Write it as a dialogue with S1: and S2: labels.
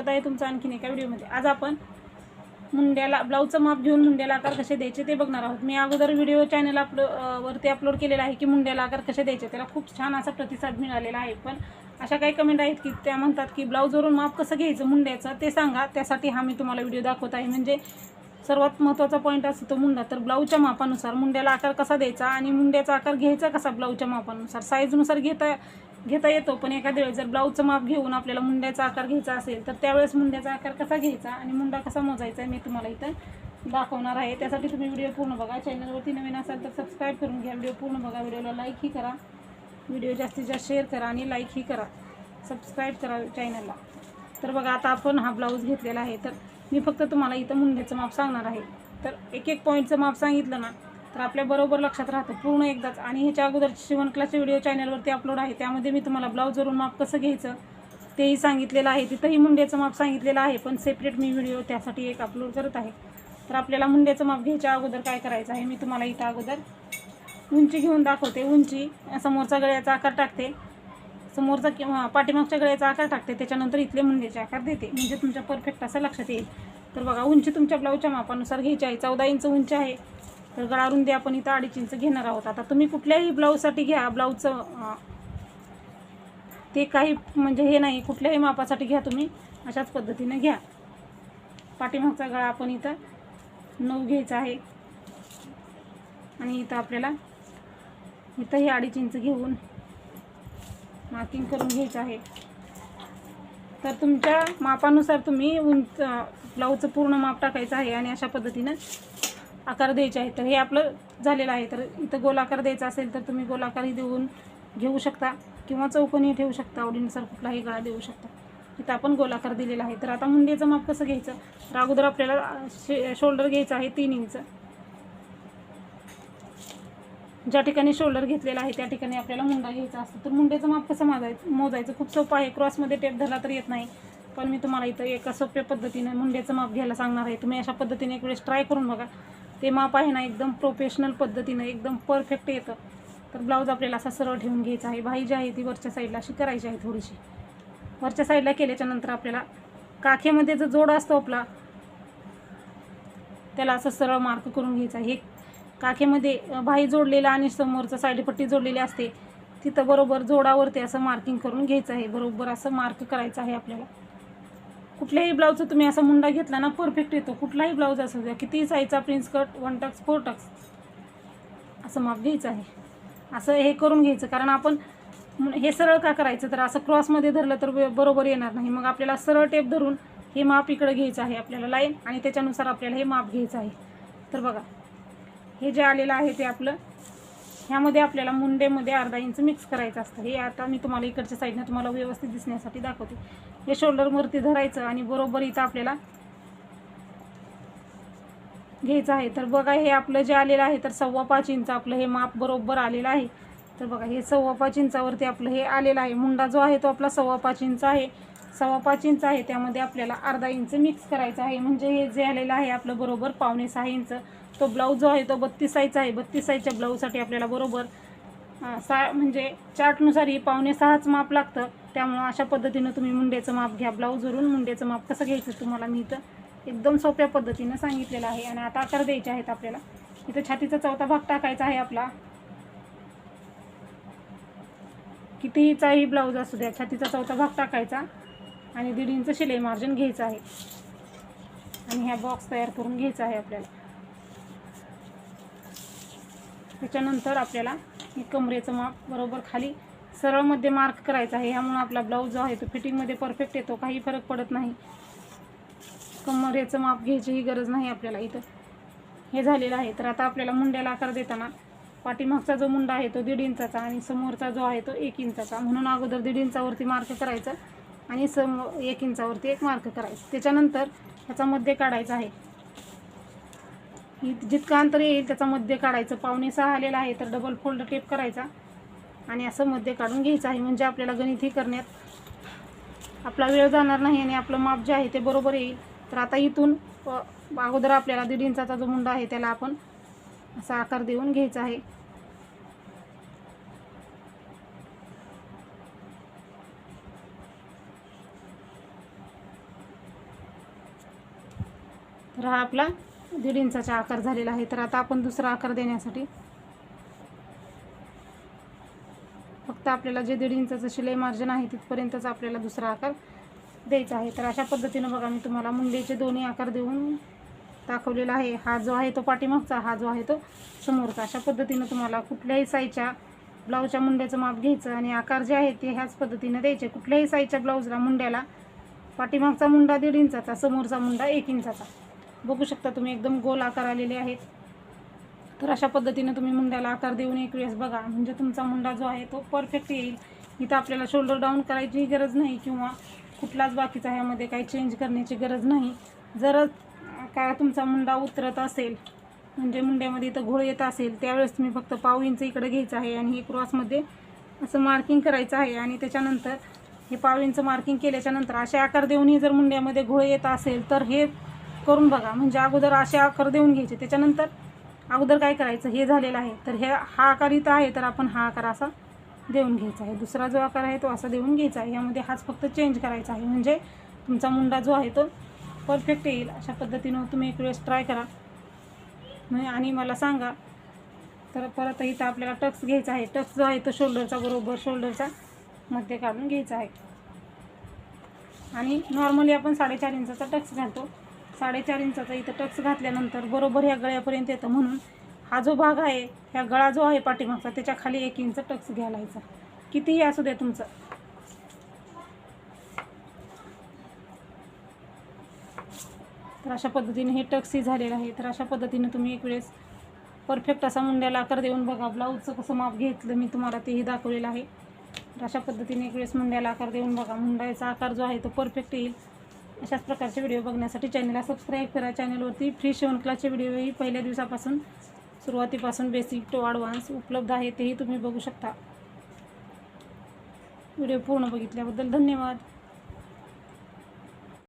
S1: स्वागत आहे तुमचं आणखीन एका व्हिडिओमध्ये. आज आपण मुंड्याला ब्लाऊजचं माप घेऊन मुंड्याला आकार कसे द्यायचे ते बघणार आहोत. मी अगोदर व्हिडिओ चॅनल अपलो वरती अपलोड केलेला आहे की मुंड्याला आकार कसे द्यायचे त्याला खूप छान असा प्रतिसाद मिळालेला आहे. पण अशा काही कमेंट आहेत की त्या म्हणतात की ब्लाऊजवरून माप कसं घ्यायचं मुंड्याचं ते सांगा. त्यासाठी हा मी तुम्हाला व्हिडिओ दाखवत आहे. म्हणजे सर्वात महत्त्वाचा पॉईंट असतो तो मुंडा. तर ब्लाऊजच्या मापानुसार मुंड्याला आकार कसा द्यायचा आणि मुंड्याचा आकार घ्यायचा कसा ब्लाऊजच्या मापानुसार? साईजनुसार घेता घेता येतो पण एखाद्या वेळेस जर ब्लाऊजचं माप घेऊन आपल्याला मुंड्याचा आकार घ्यायचा असेल तर त्यावेळेस मुंड्याचा आकार कसा घ्यायचा आणि मुंडा कसा मोजायचा मी तुम्हाला इथं दाखवणार आहे. त्यासाठी तुम्ही व्हिडिओ पूर्ण बघा. चॅनलवरती नवीन असाल तर सबस्क्राईब करून घ्या. व्हिडिओ पूर्ण बघा. व्हिडिओला लाईकही करा. व्हिडिओ जास्तीत जास्त शेअर करा आणि लाईकही करा. सबस्क्राईब करा चॅनलला तर बघा आता आपण हा ब्लाऊज घेतलेला आहे. तर मी फक्त तुम्हाला इथं मुंड्याचं माप सांगणार आहे. तर एक एक पॉईंटचं माप सांगितलं ना तर आपल्या बरोबर लक्षात राहतं पूर्ण एकदाच. आणि ह्याच्या अगोदर शिवण क्लासचे व्हिडिओ चॅनलवरती अपलोड आहे त्यामध्ये मी तुम्हाला ब्लाऊजवरून माप कसं घ्यायचं तेही सांगितलेलं आहे. तिथंही मुंड्याचं माप सांगितलेलं आहे पण सेपरेट मी व्हिडिओ त्यासाठी एक अपलोड करत आहे. तर आपल्याला मुंड्याचं माप घ्यायच्या अगोदर काय करायचं आहे मी तुम्हाला इथं अगोदर उंची घेऊन दाखवते. उंची समोरचा गळ्याचा आकार टाकते. समोरचा किंवा पाठीमागच्या गळ्याचा आकार टाकते. त्याच्यानंतर इथले मुंड्याचे आकार देते. म्हणजे तुमच्या परफेक्ट असं लक्षात येईल. तर बघा उंची तुमच्या ब्लाऊजच्या मापानुसार घ्यायची आहे. चौदा इंच उंची आहे. तर गळा द्या आपण इथं अडीच इंच घेणार आहोत. आता तुम्ही कुठल्याही ब्लाऊजसाठी घ्या ब्लाऊजचं ते काही म्हणजे हे नाही कुठल्याही मापासाठी घ्या तुम्ही अशाच पद्धतीने घ्या. पाठीमागचा गळा आपण इथं नऊ घ्यायचा आहे. आणि इथं आपल्याला इथंही अडीच इंच घेऊन मार्किंग करून घ्यायचं आहे. तर तुमच्या मापानुसार तुम्ही उंच ब्लाऊजचं पूर्ण माप टाकायचं आहे आणि अशा पद्धतीनं आकार द्यायचे आहेत. तर हे आपलं झालेलं आहे. तर इथं गोलाकार द्यायचा असेल तर तुम्ही गोलाकारही देऊन घेऊ शकता किंवा चौकोनी ठेवू शकता. आवडीनुसार कुठलाही गळा देऊ शकता. इथं आपण गोलाकार दिलेला आहे. तर आता मुंडेचं माप कसं घ्यायचं? तर अगोदर आपल्याला शे शोल्डर घ्यायचं आहे तीन इंच. ज्या ठिकाणी शोल्डर घेतलेला आहे त्या ठिकाणी आपल्याला मुंडा घ्यायचा असतो. तर मुंडेचं माप कसं माजायचं मोजायचं? खूप सोपं आहे. क्रॉसमध्ये टेप धरला तर येत नाही. पण मी तुम्हाला इथं एका सोप्या पद्धतीने मुंड्याचं माप घ्यायला सांगणार आहे. तुम्ही अशा पद्धतीने एक वेळेस ट्राय करून बघा. ते माप आहे ना एकदम प्रोफेशनल पद्धतीनं एकदम परफेक्ट येतं. तर ब्लाऊज आपल्याला असा सरळ ठेवून घ्यायचा आहे. बाई जी आहे ती वरच्या साईडला अशी करायची आहे थोडीशी. वरच्या साईडला केल्याच्यानंतर आपल्याला काखेमध्ये जो जोड असतो आपला त्याला असं सरळ मार्क करून घ्यायचा आहे. हे काखेमध्ये भाई जोडलेला आणि समोरचं साईडपट्टी जोडलेली असते तिथं बरोबर जोडावरती असं मार्किंग करून घ्यायचं आहे. बरोबर असं मार्क करायचं आहे आपल्याला. कुठल्याही ब्लाऊजचा तुम्ही असा मुंडा घेतला ना परफेक्ट येतो. कुठलाही ब्लाऊज असू द्या किती साईजचा prince cut one tucks four tucks असं माप घ्यायचं आहे. असं हे करून घ्यायचं कारण आपण हे सरळ का करायचं? तर असं क्रॉसमध्ये धरलं तर बरोबर येणार नाही. मग आपल्याला सरळ टेप धरून हे माप इकडं घ्यायचं आहे आपल्याला लाईन आणि त्याच्यानुसार आपल्याला हे माप घ्यायचं आहे. तर बघा हे जे आलेलं आहे ते आपलं ह्यामध्ये आपल्याला मुंडेमध्ये अर्धा इंच मिक्स करायचं असतं. हे आता मी तुम्हाला इकडच्या साईडनं तुम्हाला व्यवस्थित दिसण्यासाठी दाखवते. हे शोल्डरवरती धरायचं आणि बरोबर इथं आपल्याला घ्यायचं आहे. तर बघा हे आपलं जे आलेलं आहे तर सव्वा पाच इंच आपलं हे माप बरोबर आलेलं आहे. तर बघा हे सव्वा पाच इंचावरती आपलं हे आलेलं आहे. मुंडा जो आहे तो आपला सव्वा पाच इंच आहे. सव्वा पाच इंच आहे त्यामध्ये आपल्याला अर्धा इंच मिक्स करायचं आहे. म्हणजे हे जे आलेलं आहे आपलं बरोबर पावणे सहा इंच. तो ब्लाऊज जो आहे तो बत्तीस साईजचा आहे. बत्तीस साईजच्या ब्लाऊजसाठी आपल्याला बरोबर सा म्हणजे चार्टनुसार ही पावणे सहाच माप लागतं. त्यामुळं अशा पद्धतीनं तुम्ही मुंड्याचं माप घ्या. ब्लाऊजवरून मुंड्याचं माप कसं घ्यायचं तुम्हाला मी इथं एकदम सोप्या पद्धतीनं सांगितलेलं आहे. आणि आता आकार द्यायचे आहेत आपल्याला. इथं छातीचा चौथा भाग टाकायचा आहे आपला. कितीचाही ब्लाऊज असू द्या छातीचा चौथा भाग टाकायचा आणि दीड इंच शिलाई मार्जिन घ्यायचं आहे. आणि ह्या बॉक्स तयार करून घ्यायचा आहे आपल्याला. त्याच्यानंतर आपल्याला कमरेचं माप बरोबर खाली सरळमध्ये मार्क करायचा आहे. ह्यामुळं आपला ब्लाऊज जो आहे तो फिटिंगमध्ये परफेक्ट येतो काही फरक पडत नाही. कमरेचं माप घ्यायचीही गरज नाही आपल्याला इथं. हे झालेलं आहे. तर आता आपल्याला मुंड्याला आकार देताना पाठीमागचा जो मुंडा आहे तो दीड इंचाचा आणि समोरचा जो आहे तो एक इंचाचा. म्हणून अगोदर दीड इंचावरती मार्क करायचं आणि सम एक इंचावरती एक मार्क करायचं. त्याच्यानंतर ह्याचा मध्य काढायचा आहे. जितकं अंतर येईल त्याचा मध्य काढायचं. पावणे सहा आलेला आहे तर डबल फोल्ड टेप करायचा. आणि असं मध्य काढून घ्यायचं आहे. म्हणजे आपल्याला गणित करण्यात आपला वेळ जाणार नाही आणि आपलं माप जे आहे ते बरोबर येईल. तर आता इथून अगोदर आपल्याला दीड इंचाचा जो मुंडा आहे त्याला आपण असा आकार देऊन घ्यायचा आहे. तर हा आपला दीड इंचाचा आकार झालेला आहे. तर आता आपण दुसरा आकार देण्यासाठी फक्त आपल्याला जे दीड इंचाचं शिलाई मार्जिन आहे तिथपर्यंतच आपल्याला दुसरा आकार द्यायचा आहे. तर अशा पद्धतीनं बघा मी तुम्हाला मुंडेचे दोन्ही आकार देऊन दाखवलेला आहे. हा जो आहे तो पाठीमागचा हा जो आहे तो समोरचा. अशा पद्धतीनं तुम्हाला कुठल्याही साईजच्या ब्लाऊजच्या मुंड्याचं माप घ्यायचं आणि आकार जे आहे ते ह्याच पद्धतीनं द्यायचे. कुठल्याही साईजच्या ब्लाऊजला मुंड्याला पाठीमागचा मुंडा दीड इंचाचा समोरचा मुंडा एक इंचाचा. बघू शकता तुम्ही एकदम गोल आकार आलेले आहेत. तर अशा पद्धतीनं तुम्ही मुंड्याला आकार देऊन एक वेळेस बघा. म्हणजे तुमचा मुंडा जो आहे तो परफेक्ट येईल. इथं आपल्याला शोल्डर डाऊन करायची गरज नाही किंवा कुठलाच बाकीचा ह्यामध्ये काही चेंज करण्याची गरज नाही. जर काय तुमचा मुंडा उतरत असेल म्हणजे मुंड्यामध्ये इथं घोळ येत असेल त्यावेळेस तुम्ही फक्त पाव इंच इकडे घ्यायचं आहे आणि हे क्रॉसमध्ये असं मार्किंग करायचं आहे आणि त्याच्यानंतर हे पाव इंच मार्किंग केल्याच्यानंतर असे आकार देऊनही जर मुंड्यामध्ये घोळ येत असेल तर हे करून बघा. म्हणजे अगोदर असे आकार देऊन घ्यायचे. त्याच्यानंतर अगोदर काय करायचं? हे झालेलं आहे. तर हे हा आकार इथं आहे तर आपण हा आकार असा देऊन घ्यायचा आहे. दुसरा जो आकार आहे तो असा देऊन घ्यायचा आहे. यामध्ये हाच फक्त चेंज करायचा आहे. म्हणजे तुमचा मुंडा जो आहे तो परफेक्ट येईल. अशा पद्धतीनं तुम्ही एक वेळेस ट्राय करा. आणि मला सांगा. तर परत इथं आपल्याला टक्स घ्यायचा आहे. टक्स जो आहे तो शोल्डरचा बरोबर शोल्डरचा मध्ये काढून घ्यायचा आहे. आणि नॉर्मली आपण साडेचार इंचाचा टक्स घालतो. साडेचार इंचाचा इथं टक्स घातल्यानंतर बरोबर ह्या गळ्यापर्यंत येतं म्हणून हा जो भाग आहे ह्या गळा जो आहे पाठीमागचा त्याच्याखाली एक इंच टक्स घालायचा. कितीही असू द्या तुमचं. तर अशा पद्धतीने हे टक्सही झालेलं आहे. तर अशा पद्धतीने तुम्ही एक वेळेस परफेक्ट असा मुंड्याला आकार देऊन बघा. ब्लाऊजचं कसं माप घेतलं मी तुम्हाला तेही दाखवलेलं आहे. तर अशा पद्धतीने एक वेळेस मुंड्याला आकार देऊन बघा. मुंड्याचा आकार जो आहे तो परफेक्ट येईल. अशाच प्रकारचे व्हिडिओ बघण्यासाठी चॅनलला सबस्क्राईब करा. चॅनलवरती फ्री शिवणकलाचे व्हिडिओही पहिल्या दिवसापासून सुरुवातीपासून बेसिक टू ॲडव्हान्स उपलब्ध आहे तेही तुम्ही बघू शकता. व्हिडिओ पूर्ण बघितल्याबद्दल धन्यवाद.